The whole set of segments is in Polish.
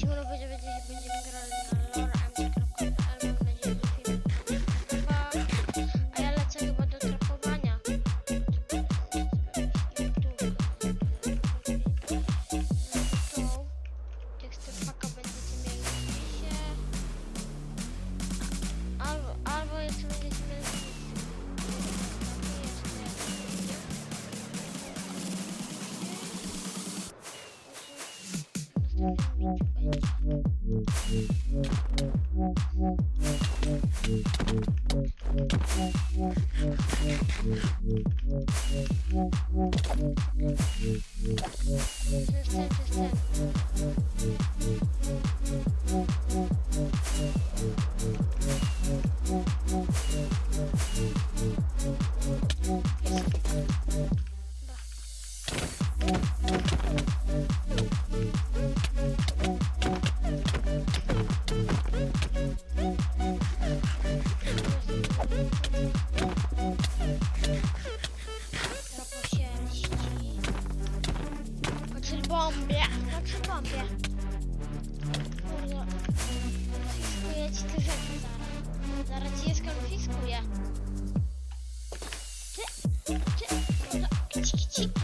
Şimdi Rafa Cebeci hepinize bir kral Thank you. チキチキ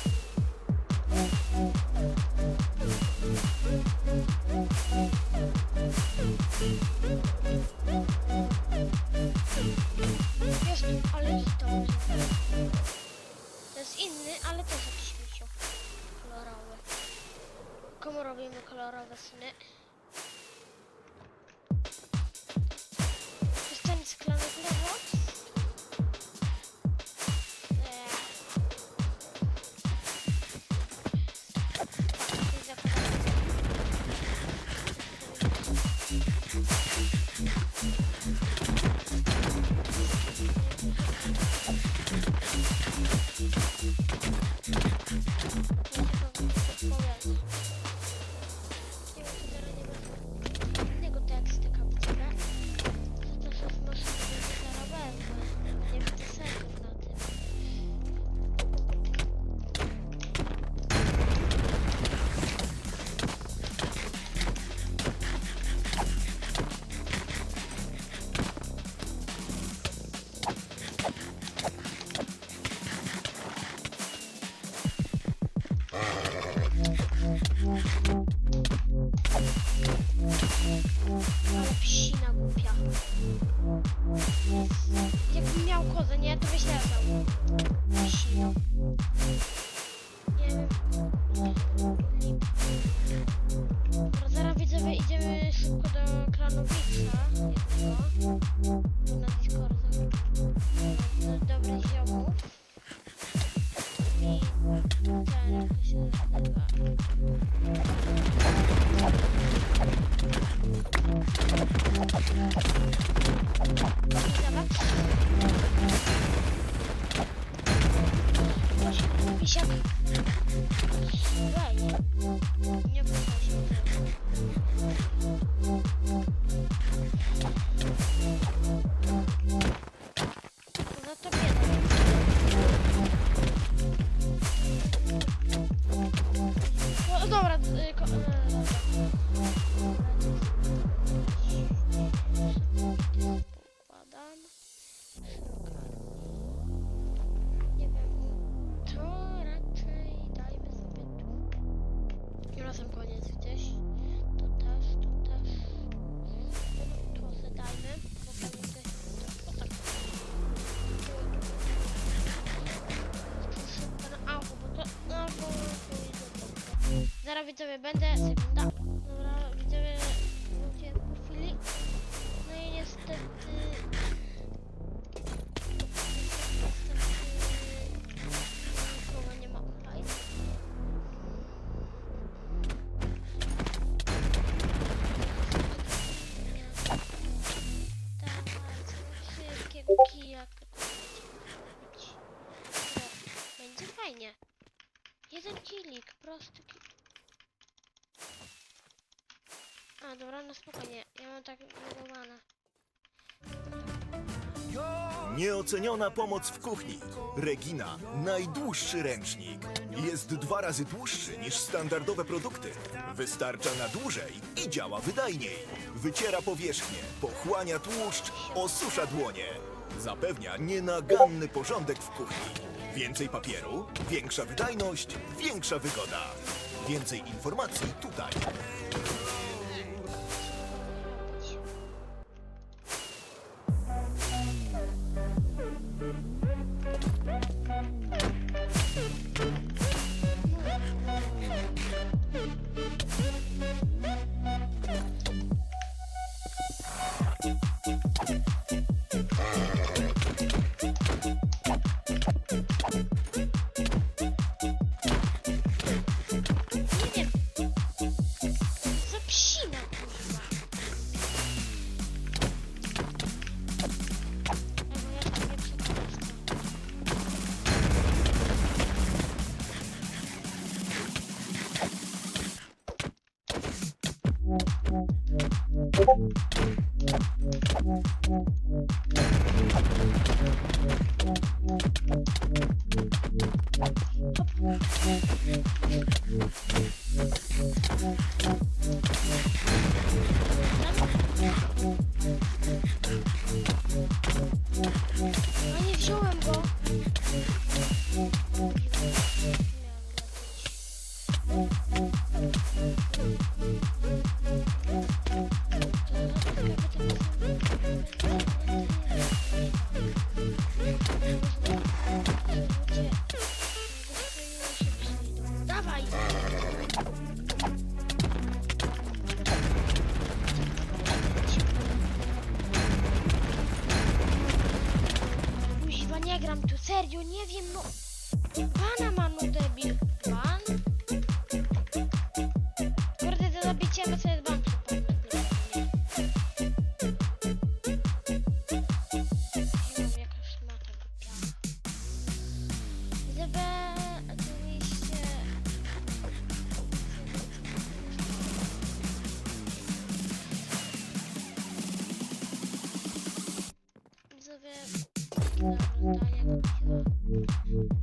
Komu robimy kolorowe sny? Jakbym miał kozę, nie? To by się dał. Nie wiem. Idziemy szybko do Kranowicza. Jednego. Na Discordzie. Dobry misia. Ej, nie podoba się. To bieda. No dobra, y, ko, y, dobra. sam koniec gdzieś. To też, to też. Tu zadajmy, bo pewnie coś... Tak. Proszę albo, bo to... Albo... Zaraz widzowie, będę... No, będzie fajnie. Jeden kilik, prosty kilik. A, dobra, no spokojnie. Ja mam tak wygowane. Nieoceniona pomoc w kuchni. Regina, najdłuższy ręcznik. Jest dwa razy dłuższy niż standardowe produkty. Wystarcza na dłużej i działa wydajniej. Wyciera powierzchnię, pochłania tłuszcz, osusza dłonie. Zapewnia nienaganny porządek w kuchni. Więcej papieru, większa wydajność, większa wygoda. Więcej informacji tutaj. Thank you. Serio, nie wiem, no... Pana ma, no Thank you.